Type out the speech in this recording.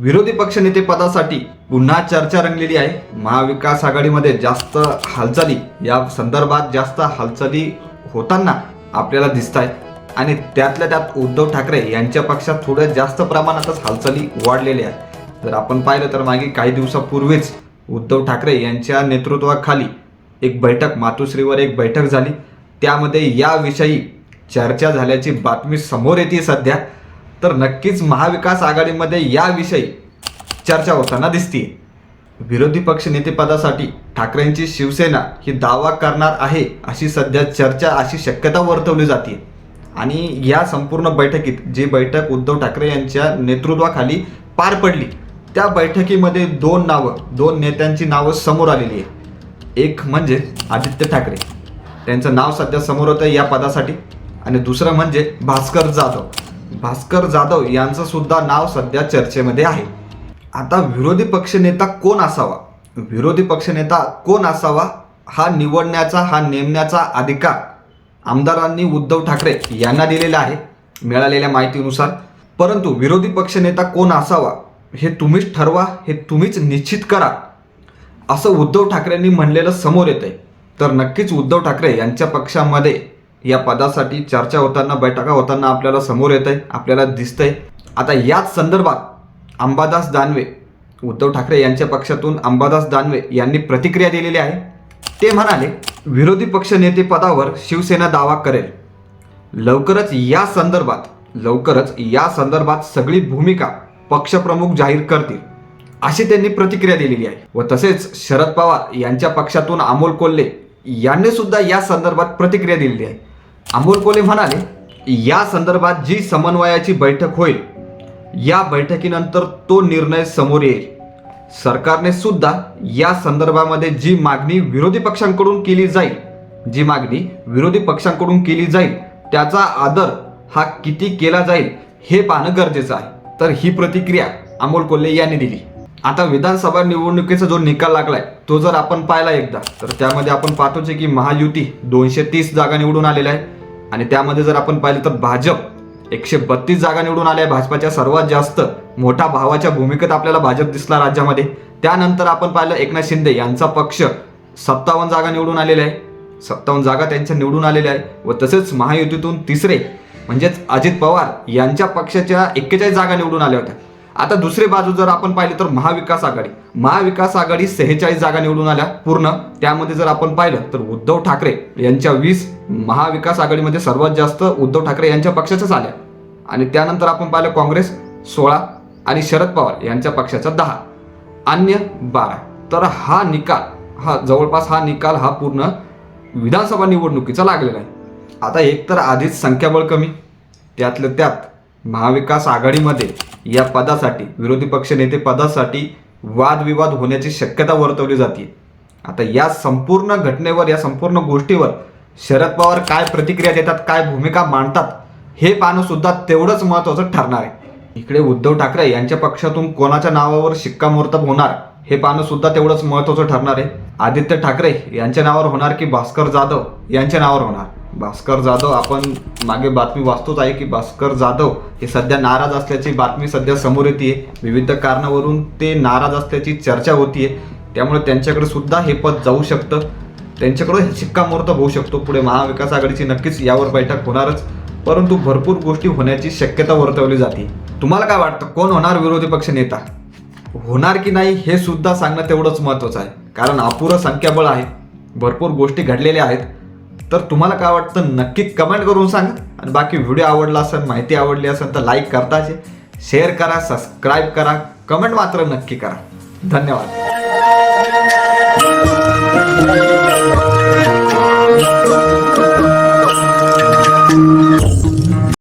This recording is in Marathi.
विरोधी पक्षनेते पदासाठी पुन्हा चर्चा रंगलेली आहे. महाविकास आघाडीमध्ये जास्त हालचाली या संदर्भात जास्त हालचाली होताना आपल्याला दिसत आहेत आणि त्यातल्या त्यात उद्धव ठाकरे यांच्या पक्षात थोड्या जास्त प्रमाणातच हालचाली वाढलेल्या आहेत. जर आपण पाहिलं तर मागे काही दिवसापूर्वीच उद्धव ठाकरे यांच्या नेतृत्वाखाली एक बैठक मातोश्रीवर एक बैठक झाली. त्यामध्ये याविषयी चर्चा झाल्याची बातमी समोर येते सध्या. तर नक्कीच महाविकास आघाडीमध्ये याविषयी चर्चा होताना दिसते विरोधी पक्ष नेतेपदासाठी ठाकरेंची शिवसेना ही दावा करणार आहे अशी सध्या चर्चा अशी शक्यता वर्तवली जाते आणि या संपूर्ण बैठकीत जी बैठक उद्धव ठाकरे यांच्या नेतृत्वाखाली पार पडली त्या बैठकीमध्ये दोन नावं दोन नेत्यांची नावं समोर आलेली आहे एक म्हणजे आदित्य ठाकरे. त्यांचं नाव सध्या समोर होतं या पदासाठी. आणि दुसरं म्हणजे भास्कर जाधव. भास्कर जाधव यांचं सुद्धा नाव सध्या चर्चेमध्ये आहे. आता विरोधी पक्षनेता कोण असावा? विरोधी पक्षनेता कोण असावा? हा निवडण्याचा हा नेमण्याचा अधिकार आमदारांनी उद्धव ठाकरे यांना दिलेला आहे मिळालेल्या माहितीनुसार. परंतु विरोधी पक्षनेता कोण असावा हे तुम्हीच ठरवा हे तुम्हीच निश्चित करा असं उद्धव ठाकरेंनी म्हणलेलं समोर येत आहे तर नक्कीच उद्धव ठाकरे यांच्या पक्षामध्ये या पदासाठी चर्चा होताना बैठका होताना आपल्याला समोर येत आहे आपल्याला दिसतंय. आता याच संदर्भात अंबादास दानवे उद्धव ठाकरे यांच्या पक्षातून अंबादास दानवे यांनी प्रतिक्रिया दिलेली आहे. ते म्हणाले विरोधी पक्ष नेते पदावर शिवसेना दावा करेल. लवकरच या संदर्भात लवकरच या संदर्भात सगळी भूमिका पक्षप्रमुख जाहीर करतील. अशी त्यांनी प्रतिक्रिया दिलेली आहे. व तसेच शरद पवार यांच्या पक्षातून अमोल कोल्हे यांनी सुद्धा या संदर्भात प्रतिक्रिया दिलेली आहे. अमोल कोले म्हणाले या संदर्भात जी समन्वयाची बैठक होईल या बैठकीनंतर तो निर्णय समोर येईल. सरकारने सुद्धा या संदर्भामध्ये जी मागणी विरोधी पक्षांकडून केली जाईल जी मागणी विरोधी पक्षांकडून केली जाईल त्याचा आदर हा किती केला जाईल हे पाहणं गरजेचं आहे. तर ही प्रतिक्रिया अमोल कोल्हे यांनी दिली. आता विधानसभा निवडणुकीचा जो निकाल लागलाय तो जर आपण पाहिला एकदा तर त्यामध्ये आपण पाहतोच की महायुती दोनशे तीस जागा निवडून आलेल्या आहे आणि त्यामध्ये जर आपण पाहिलं तर भाजप एकशे बत्तीस जागा निवडून आल्या आहे. भाजपाच्या सर्वात जास्त मोठ्या भावाच्या भूमिकेत आपल्याला भाजप दिसला राज्यामध्ये. त्यानंतर आपण पाहिलं एकनाथ शिंदे यांचा पक्ष सत्तावन्न जागा निवडून आलेला आहे. सत्तावन्न जागा त्यांच्या निवडून आलेल्या आहे. व तसेच महायुतीतून तिसरे म्हणजेच अजित पवार यांच्या पक्षाच्या एक्केचाळीस जागा निवडून आल्या होत्या. आता दुसरी बाजू जर आपण पाहिली तर महाविकास आघाडी. महाविकास आघाडी सेहेचाळीस जागा निवडून आल्या पूर्ण. त्यामध्ये जर आपण पाहिलं तर उद्धव ठाकरे यांच्या वीस महाविकास आघाडीमध्ये सर्वात जास्त उद्धव ठाकरे यांच्या पक्षाच्याच आल्या. आणि त्यानंतर आपण पाहिलं काँग्रेस सोळा आणि शरद पवार यांच्या पक्षाचा दहा. अन्य बारा. तर हा निकाल हा जवळपास हा निकाल हा पूर्ण विधानसभा निवडणुकीचा लागलेला आहे. आता एक तर आधीच संख्याबळ कमी. त्यातलं त्यात महाविकास आघाडीमध्ये या पदासाठी विरोधी पक्ष नेते पदासाठी वादविवाद होण्याची शक्यता वर्तवली जाते. आता या संपूर्ण घटनेवर या संपूर्ण गोष्टीवर शरद पवार काय प्रतिक्रिया देतात काय भूमिका मांडतात हे पाहणं सुद्धा तेवढंच महत्त्वाचं ठरणार आहे. इकडे उद्धव ठाकरे यांच्या पक्षातून कोणाच्या नावावर शिक्कामोर्तब होणार हे पाहणं सुद्धा तेवढंच महत्त्वाचं ठरणार आहे. आदित्य ठाकरे यांच्या नावावर होणार की भास्कर जाधव यांच्या नावावर होणार? भास्कर जाधव आपण मागे बातमी वाचतोच आहे की भास्कर जाधव हे सध्या नाराज असल्याची बातमी सध्या समोर येते विविध कारणावरून ते नाराज असल्याची चर्चा होतीये. त्यामुळे त्यांच्याकडे सुद्धा हे पद जाऊ शकतं. त्यांच्याकडं शिक्कामोर्तब होऊ शकतो. पुढे महाविकास आघाडीची नक्कीच यावर बैठक होणारच. परंतु भरपूर गोष्टी होण्याची शक्यता वर्तवली जाते. तुम्हाला काय वाटतं? कोण होणार विरोधी पक्ष नेता? होणार की नाही हे सुद्धा सांगणं तेवढंच महत्त्वाचं आहे. कारण अपुरं संख्याबळ आहे. भरपूर गोष्टी घडलेल्या आहेत. तर तुम्हाला काय वाटतं नक्की कमेंट करून सांगा. आणि बाकी व्हिडिओ आवडला असेल माहिती आवडली असेल तर लाईक करताच शेअर करा सबस्क्राईब करा. कमेंट मात्र नक्की करा. धन्यवाद.